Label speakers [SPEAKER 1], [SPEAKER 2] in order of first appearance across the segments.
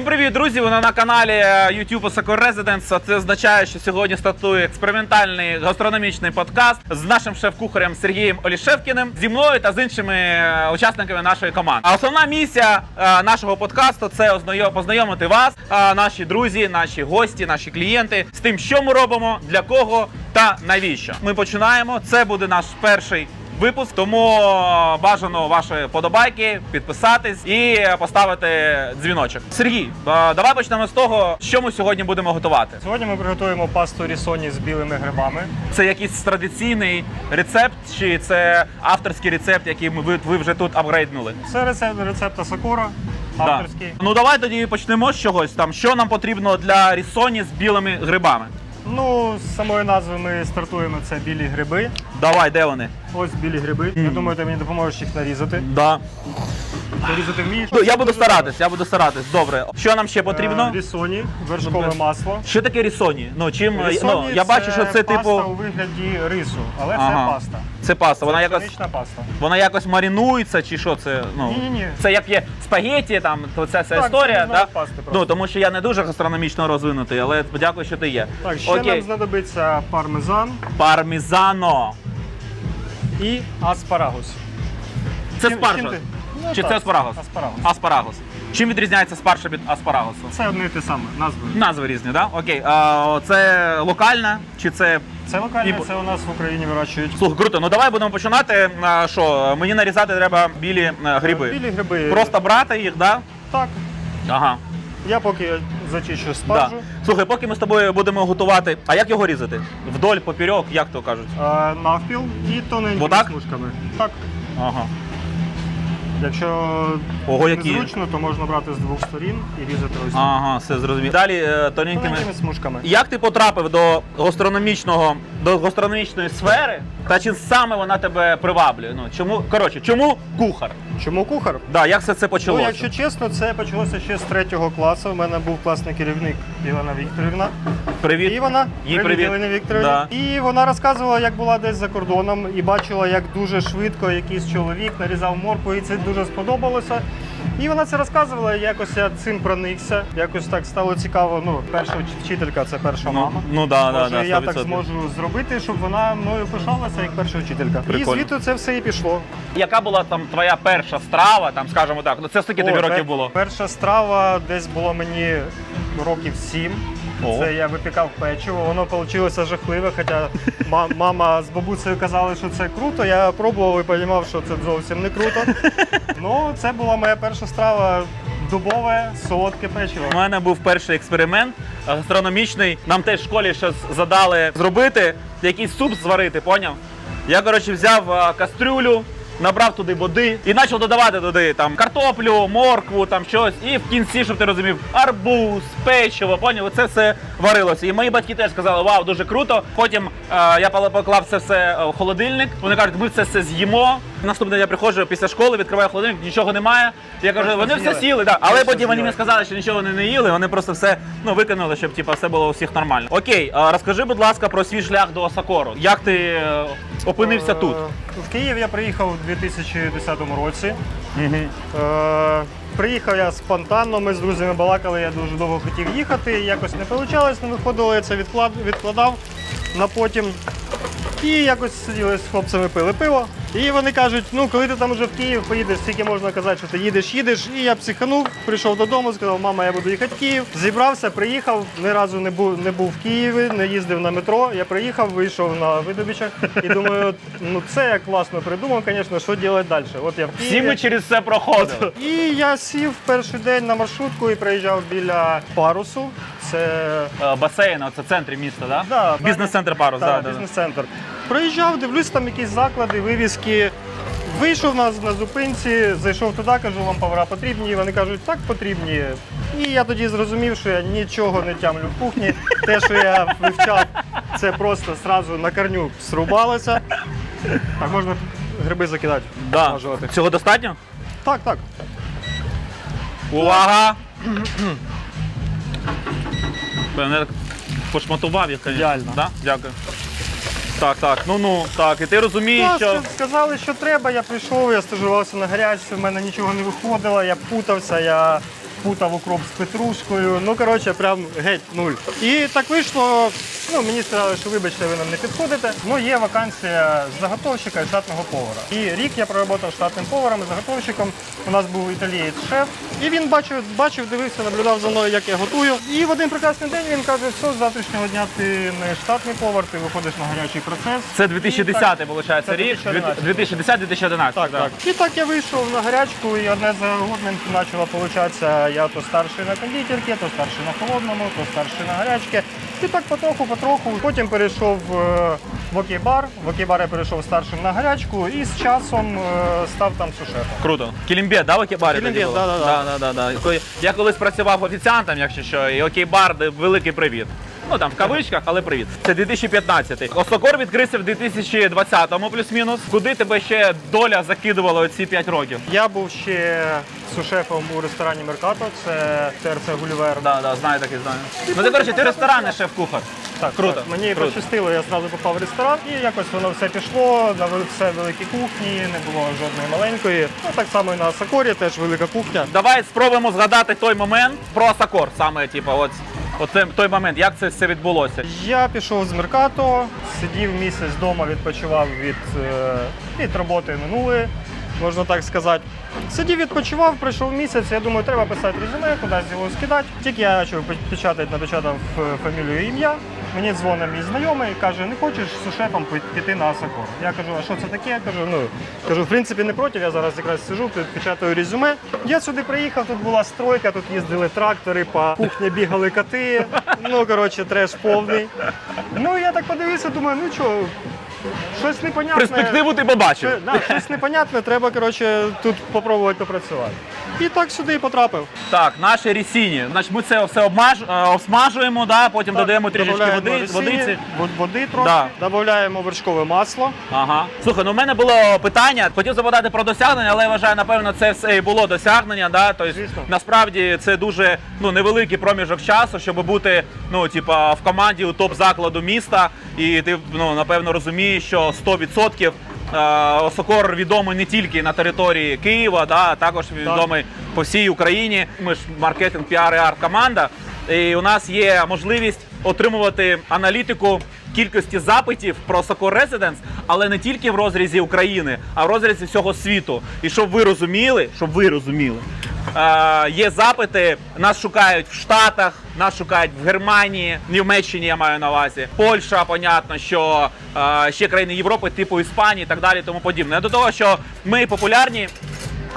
[SPEAKER 1] Всім привіт, друзі! Ви на каналі е, YouTube Osaka Residence. Це означає, що сьогодні стартує експериментальний гастрономічний подкаст з нашим шеф-кухарем Сергієм Олішевкіним, зі мною та з іншими е, учасниками нашої команди. А основна місія е, нашого подкасту це ознайо- познайомити вас, наші друзі, наші гості, наші клієнти з тим, що ми робимо, для кого та навіщо. Ми починаємо. Це буде наш перший випуск. Тому е, бажано ваші подобайки, підписатись і поставити дзвіночок. Сергій, е, давай почнемо з того, що ми сьогодні будемо готувати.
[SPEAKER 2] Сьогодні ми приготуємо пасту рісоні з білими грибами.
[SPEAKER 1] Це якийсь традиційний рецепт, чи це авторський рецепт, який ми- ви, ви вже тут апгрейднули?
[SPEAKER 2] Це рецепт рецепта Сакура, авторський.
[SPEAKER 1] Да. Ну давай тоді почнемо з чогось. Там що нам потрібно для рісоні з білими грибами.
[SPEAKER 2] Ну, з самої назви ми стартуємо. Це білі гриби.
[SPEAKER 1] Давай, де вони?
[SPEAKER 2] Ось білі гриби. Я думаю, ти мені допоможеш їх нарізати.
[SPEAKER 1] Да.
[SPEAKER 2] Нарізати вмієш?
[SPEAKER 1] Ну, Я буду старатись, я буду старатись. Добре. Що нам ще потрібно?
[SPEAKER 2] Е, Рісоні, вершкове
[SPEAKER 1] Добре.
[SPEAKER 2] масло.
[SPEAKER 1] Що таке рісоні? Ну чим
[SPEAKER 2] Рісоні
[SPEAKER 1] ну, я бачу, що це
[SPEAKER 2] паста
[SPEAKER 1] типу
[SPEAKER 2] у вигляді рису, але
[SPEAKER 1] Ага.
[SPEAKER 2] це паста.
[SPEAKER 1] Це паста. Вона якось
[SPEAKER 2] пшенична паста.
[SPEAKER 1] вона якось марінується, чи що це? Ну
[SPEAKER 2] Ні-ні-ні.
[SPEAKER 1] це як є спагеті, там то ця вся
[SPEAKER 2] Так,
[SPEAKER 1] історія.
[SPEAKER 2] це
[SPEAKER 1] Да?
[SPEAKER 2] пасти просто.
[SPEAKER 1] Ну тому що я не дуже гастрономічно розвинутий, але дякую, що ти є.
[SPEAKER 2] Так, ще
[SPEAKER 1] Окей,
[SPEAKER 2] нам знадобиться пармезан
[SPEAKER 1] пармізано.
[SPEAKER 2] і аспарагус.
[SPEAKER 1] Це
[SPEAKER 2] Чим-
[SPEAKER 1] спаржа.
[SPEAKER 2] ти? Ну,
[SPEAKER 1] Чи
[SPEAKER 2] так,
[SPEAKER 1] це аспарагус?
[SPEAKER 2] аспарагус.
[SPEAKER 1] Аспарагус. Чим відрізняється спаржа від аспарагусу?
[SPEAKER 2] Це одне і те саме, назви.
[SPEAKER 1] Назви різні, так? Да? Окей. А, це локальна чи це.
[SPEAKER 2] Це локальне,
[SPEAKER 1] І-
[SPEAKER 2] це у нас в Україні вирощують.
[SPEAKER 1] Слухай, круто. Ну давай будемо починати. А, Що, мені нарізати треба білі е, гриби.
[SPEAKER 2] Білі гриби.
[SPEAKER 1] Просто брати їх, да?
[SPEAKER 2] Так.
[SPEAKER 1] Ага.
[SPEAKER 2] Я поки зачищу
[SPEAKER 1] Да.
[SPEAKER 2] спаржу.
[SPEAKER 1] Слухай, поки ми з тобою будемо готувати. А як його різати? Вдоль, поперек, як то кажуть?
[SPEAKER 2] е, навпіл і тоненькими
[SPEAKER 1] Отак?
[SPEAKER 2] смужками. Так.
[SPEAKER 1] Ага.
[SPEAKER 2] Якщо
[SPEAKER 1] Ого, які.
[SPEAKER 2] незручно, то можна брати з двох сторін і різати ось так.
[SPEAKER 1] Ага, все зрозуміло. Далі е, тоненькими.
[SPEAKER 2] тоненькими смужками.
[SPEAKER 1] Як ти потрапив до гастрономічного до гастрономічної сфери, та чи саме вона тебе приваблює? Ну чому коротше, чому кухар?
[SPEAKER 2] Чому кухар?
[SPEAKER 1] Да, як все це
[SPEAKER 2] Ну, якщо чесно, це почалося ще з третього класу. У мене був класний керівник Івана Вікторівна.
[SPEAKER 1] Привіт.
[SPEAKER 2] Івана,
[SPEAKER 1] Їй привіт.
[SPEAKER 2] Івана Вікторівна.
[SPEAKER 1] Да.
[SPEAKER 2] І вона розказувала, як була десь за кордоном, і бачила, як дуже швидко якийсь чоловік нарізав моркву, і це дуже сподобалося. І вона це розказувала, якось я цим проникся. Якось так стало цікаво. Ну, перша вчителька це перша
[SPEAKER 1] Ну,
[SPEAKER 2] мама.
[SPEAKER 1] ну да, да,
[SPEAKER 2] Може,
[SPEAKER 1] да,
[SPEAKER 2] я так
[SPEAKER 1] 100%.
[SPEAKER 2] зможу зробити, щоб вона мною пишалася як перша вчителька.
[SPEAKER 1] Прикольно.
[SPEAKER 2] І звідти це все і пішло.
[SPEAKER 1] Яка була там твоя перша страва, там скажімо так, ну це скільки тобі
[SPEAKER 2] О,
[SPEAKER 1] років було?
[SPEAKER 2] Перша страва десь було мені років сім.
[SPEAKER 1] О.
[SPEAKER 2] Це я випікав печиво, воно вийшло жахливе, хоча мама з бабусею казали, що це круто. Я пробував і розумів, що це зовсім не круто. Ну, це була моя перша страва дубове, солодке печиво.
[SPEAKER 1] У мене був перший експеримент гастрономічний. Нам теж в школі щось задали зробити, якийсь суп зварити, поняв? Я, коротше, взяв кастрюлю, набрав туди води і почав додавати туди там картоплю, моркву, там щось. І в кінці, щоб ти розумів, арбуз, печиво, поняв? Це все варилося. І мої батьки теж сказали, вау, дуже круто. Потім е, я поклав це все е, в холодильник. Вони кажуть, ми це все з'їмо. Наступний день я приходжу після школи, відкриваю холодильник, нічого немає. Я кажу, вони все сіли, да. але потім вони мені сказали, що нічого вони не їли, вони просто все ну, викинули, щоб типу, все було у всіх нормально. Окей, а розкажи, будь ласка, про свій шлях до Осакору. Як ти е, опинився тут?
[SPEAKER 2] Е, В Київ я приїхав у 2010 році. Е, Приїхав я спонтанно, ми з друзями балакали, я дуже довго хотів їхати. Якось не вийшло, не виходило, я це відклад, відкладав на потім. І якось сиділи з хлопцями, пили пиво. І вони кажуть, ну коли ти там вже в Київ поїдеш, скільки можна казати, що ти їдеш, їдеш. І я психанув, прийшов додому, сказав, мама, я буду їхати в Київ. Зібрався, приїхав, ні разу не був, не був в Києві, не їздив на метро. Я приїхав, вийшов на видобичах і думаю, ну це я класно придумав, звісно, що робити далі. От я в Києві.
[SPEAKER 1] Всі ми через це проходили.
[SPEAKER 2] І я сів перший день на маршрутку і приїжджав біля парусу. Це
[SPEAKER 1] Е, Басейн, це в центрі міста, да?
[SPEAKER 2] Да,
[SPEAKER 1] Бізнес-центр Парус,
[SPEAKER 2] так,
[SPEAKER 1] да,
[SPEAKER 2] бізнес-центр. Проїжджав, дивлюсь, там якісь заклади, вивіски. Вийшов на, на зупинці, зайшов туди, кажу, вам повара потрібні. Вони кажуть, так потрібні. І я тоді зрозумів, що я нічого не тямлю в кухні. Те, що я вивчав, це просто одразу на корню срубалося. Так, можна гриби закидати,
[SPEAKER 1] Да. Цього достатньо?
[SPEAKER 2] Так, так.
[SPEAKER 1] Увага! Блін, пошматував їх, звісно.
[SPEAKER 2] Ідеально.
[SPEAKER 1] Да? Дякую. Так, так, ну ну, так. І ти розумієш,
[SPEAKER 2] Ну,
[SPEAKER 1] що.
[SPEAKER 2] ска- сказали, що треба. Я прийшов, я стажувався на гарячці, в мене нічого не виходило, я путався, я спутав укроп з петрушкою. Ну, коротше, прям геть нуль. І так вийшло. Ну, мені сказали, що вибачте, ви нам не підходите. Ну, є вакансія заготовщика і штатного повара. І рік я проработав штатним поваром і заготовщиком. У нас був італієць шеф. І він бачив, бачив, дивився, наблюдав за мною, як я готую. І в один прекрасний день він каже, все, з завтрашнього дня ти не штатний повар, ти виходиш на гарячий процес.
[SPEAKER 1] Це 2010
[SPEAKER 2] так-
[SPEAKER 1] виходить,
[SPEAKER 2] Це
[SPEAKER 1] рік.
[SPEAKER 2] 2011.
[SPEAKER 1] 2010-2011.
[SPEAKER 2] Так, так. І так я вийшов на гарячку, і одне за одним почало получатися. Я то старший на кондитерці, то старший на холодному, то старший на гарячці. І так потроху, потроху. Потім перейшов е, в окей-бар. В окей-бар я перейшов старшим на гарячку і з часом е, став там сушефом.
[SPEAKER 1] Круто. Кілімбет, да, в окей-барі? Кілімбє,
[SPEAKER 2] Кілімбет,
[SPEAKER 1] так.
[SPEAKER 2] да-да-да.
[SPEAKER 1] Да, да, да, да. Я колись працював офіціантом, якщо що, і окей-бар, великий привіт. Ну там в кавичках, але привіт. Це 2015. Осокор відкрився в 2020-му плюс-мінус. Куди тебе ще доля закидувала оці 5 років?
[SPEAKER 2] Я був ще сушефом у ресторані Меркато, це ТРЦ Гулівер.
[SPEAKER 1] Да, да, знаю такий знаю. Ну ти коротше, ти ресторанний шеф-кухар.
[SPEAKER 2] Так,
[SPEAKER 1] Круто,
[SPEAKER 2] так. Мені
[SPEAKER 1] круто.
[SPEAKER 2] пощастило, я одразу попав в ресторан і якось воно все пішло, на все великі кухні, не було жодної маленької. Ну так само і на Сакорі теж велика кухня.
[SPEAKER 1] Давай спробуємо згадати той момент про Осокор, саме типу, от, оце, той момент, як це все відбулося.
[SPEAKER 2] Я пішов з Меркато, сидів місяць вдома, відпочивав від, е, від роботи минулої, можна так сказати. Сидів, відпочивав, пройшов місяць, я думаю, треба писати резюме, кудись його скидати. Тільки я почав печатати, напечатав е, фамілію і ім'я. Мені дзвонить мій знайомий, каже, не хочеш з шефом піти на Асакор? Я кажу, а що це таке? Я кажу, ну кажу, в принципі, не проти, я зараз якраз сижу, печатаю резюме. Я сюди приїхав, тут була стройка, тут їздили трактори, по кухні бігали коти. Ну, коротше, треш повний. Ну, я так подивився, думаю, ну що, щось непонятне.
[SPEAKER 1] Перспективу ти побачив.
[SPEAKER 2] Що- да, щось непонятне, треба, коротше, тут попробувати попрацювати. І так сюди і потрапив.
[SPEAKER 1] Так, наші рісіні. Значить, ми це все обмаж, е, обсмажуємо, да, потім додаємо трішечки води,
[SPEAKER 2] рисині,
[SPEAKER 1] водиці.
[SPEAKER 2] вод- води трохи,
[SPEAKER 1] Да.
[SPEAKER 2] додаємо вершкове масло.
[SPEAKER 1] Ага. Слухай, ну в мене було питання. Хотів запитати про досягнення, але я вважаю, напевно, це все і було досягнення. Да? Тобто,
[SPEAKER 2] Звісно.
[SPEAKER 1] насправді це дуже ну, невеликий проміжок часу, щоб бути ну, типа, в команді у топ закладу міста. І ти ну, напевно розумієш, що 100% е, Осокор відомий не тільки на території Києва, да, а також відомий по всій Україні. Ми ж маркетинг, піар і арт команда. І у нас є можливість отримувати аналітику кількості запитів про Сокор Резиденс, але не тільки в розрізі України, а в розрізі всього світу. І щоб ви розуміли, щоб ви розуміли, є запити, нас шукають в Штатах, нас шукають в Германії, Німеччині я маю на увазі, Польща, понятно, що е, ще країни Європи, типу Іспанії так далі, тому подібне. До того, що ми популярні.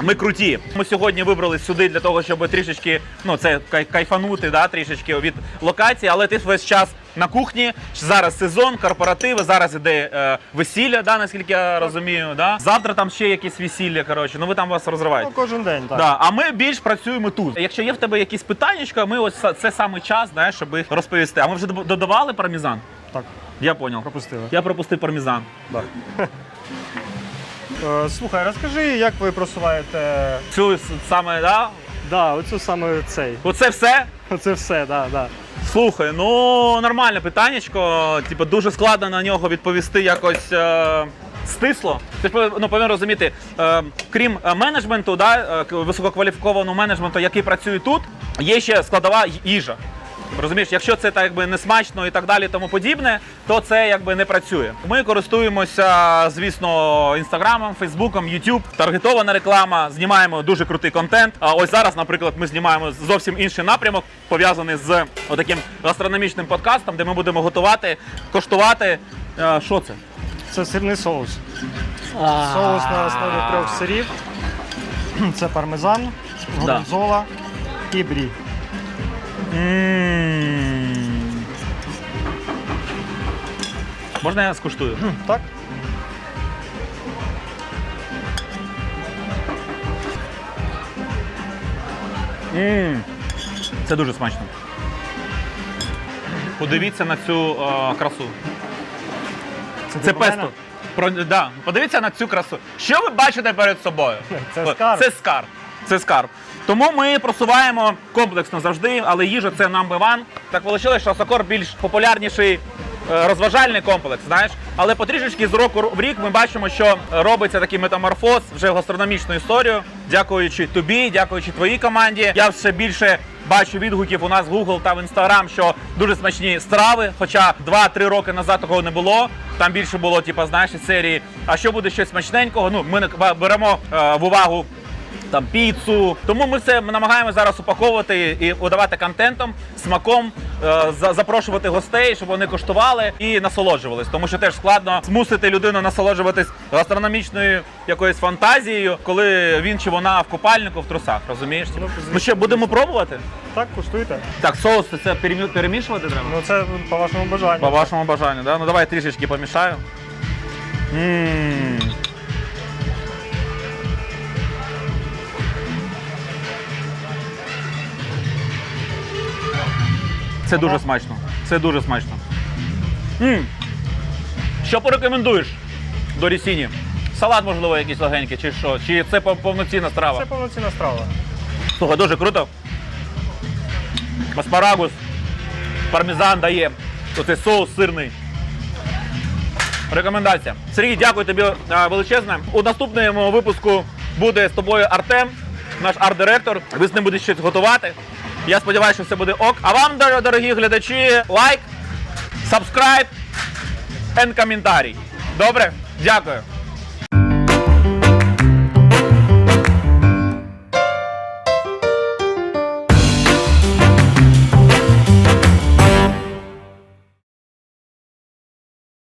[SPEAKER 1] Ми круті. Ми сьогодні вибрали сюди для того, щоб трішечки, ну це кайфанути, да, трішечки від локації, але ти весь час на кухні. Зараз сезон, корпоративи, зараз іде е, весілля, да, наскільки я розумію. Да? Завтра там ще якісь весілля. Коротше, ну ви там вас
[SPEAKER 2] Ну, кожен день, так.
[SPEAKER 1] Да, а ми більш працюємо тут. Якщо є в тебе якісь питання, ми ось це саме час, знаєш, щоб їх розповісти. А ми вже додавали пармезан?
[SPEAKER 2] Так,
[SPEAKER 1] Я поняв.
[SPEAKER 2] пропустили.
[SPEAKER 1] Я пропустив пармезан.
[SPEAKER 2] Е, слухай, розкажи, як ви просуваєте
[SPEAKER 1] Цю с- саме, да?
[SPEAKER 2] да, оцю саме цей.
[SPEAKER 1] Оце все.
[SPEAKER 2] Оце все, да, да.
[SPEAKER 1] Слухай, ну нормальне питаннячко. Типу, дуже складно на нього відповісти якось е, стисло. Ти ж пов- ну, повинен розуміти, е, крім е, менеджменту, да, е, висококваліфікованого менеджменту, який працює тут, є ще складова їжа. Розумієш, якщо це так якби не смачно і так далі, тому подібне, то це якби не працює. Ми користуємося, звісно, інстаграмом, фейсбуком, Ютуб, таргетована реклама, знімаємо дуже крутий контент. А ось зараз, наприклад, ми знімаємо зовсім інший напрямок, пов'язаний з отаким гастрономічним подкастом, де ми будемо готувати, коштувати. Е, Що це?
[SPEAKER 2] Це сирний соус. Соус на основі трьох сирів. Це пармезан, горgonzola і брі.
[SPEAKER 1] Можна я скуштую?
[SPEAKER 2] Так?
[SPEAKER 1] М, Це дуже смачно. Подивіться на цю е, красу.
[SPEAKER 2] Це, про мене?
[SPEAKER 1] песто. Про, да. Подивіться на цю красу. Що ви бачите перед собою?
[SPEAKER 2] Це скарб.
[SPEAKER 1] Це скарб. Це скарб. Тому ми просуваємо комплексно завжди, але їжа це number one. Так вийшло, що Сокор більш популярніший е, розважальний комплекс, знаєш. Але потрішечки з року в рік ми бачимо, що робиться такий метаморфоз вже в гастрономічну історію. Дякуючи тобі, дякуючи твоїй команді. Я все більше бачу відгуків у нас в Google та в Instagram, що дуже смачні страви. Хоча 2-3 роки назад такого не було. Там більше було, типу, знаєш, серії. А що буде щось смачненького? Ну, ми беремо е, в увагу там піцу. Тому ми все намагаємося зараз упаковувати і подавати контентом, смаком, е, запрошувати гостей, щоб вони коштували і насолоджувались. Тому що теж складно змусити людину насолоджуватись гастрономічною якоюсь фантазією, коли він чи вона в купальнику в трусах. Розумієш?
[SPEAKER 2] Ну,
[SPEAKER 1] що, будемо пробувати?
[SPEAKER 2] Так, куштуйте.
[SPEAKER 1] Так, соус це перемішувати треба?
[SPEAKER 2] Ну це по вашому бажанню.
[SPEAKER 1] По вашому бажанню, да? Ну давай трішечки помішаю. Мм. Це дуже смачно. Це дуже смачно. М. Що порекомендуєш до Рісіні? Салат, можливо, якийсь легенький, чи що? Чи це пов- повноцінна страва?
[SPEAKER 2] Це повноцінна страва.
[SPEAKER 1] Слухай, дуже круто. Аспарагус, пармезан дає. Оцей соус сирний. Рекомендація. Сергій, дякую тобі е, величезне. У наступному випуску буде з тобою Артем, наш арт-директор. Ви з ним будете щось готувати. Я сподіваюся, що все буде ок. А вам, дорогі глядачі, лайк, сабскрайб і коментарі. Добре? Дякую.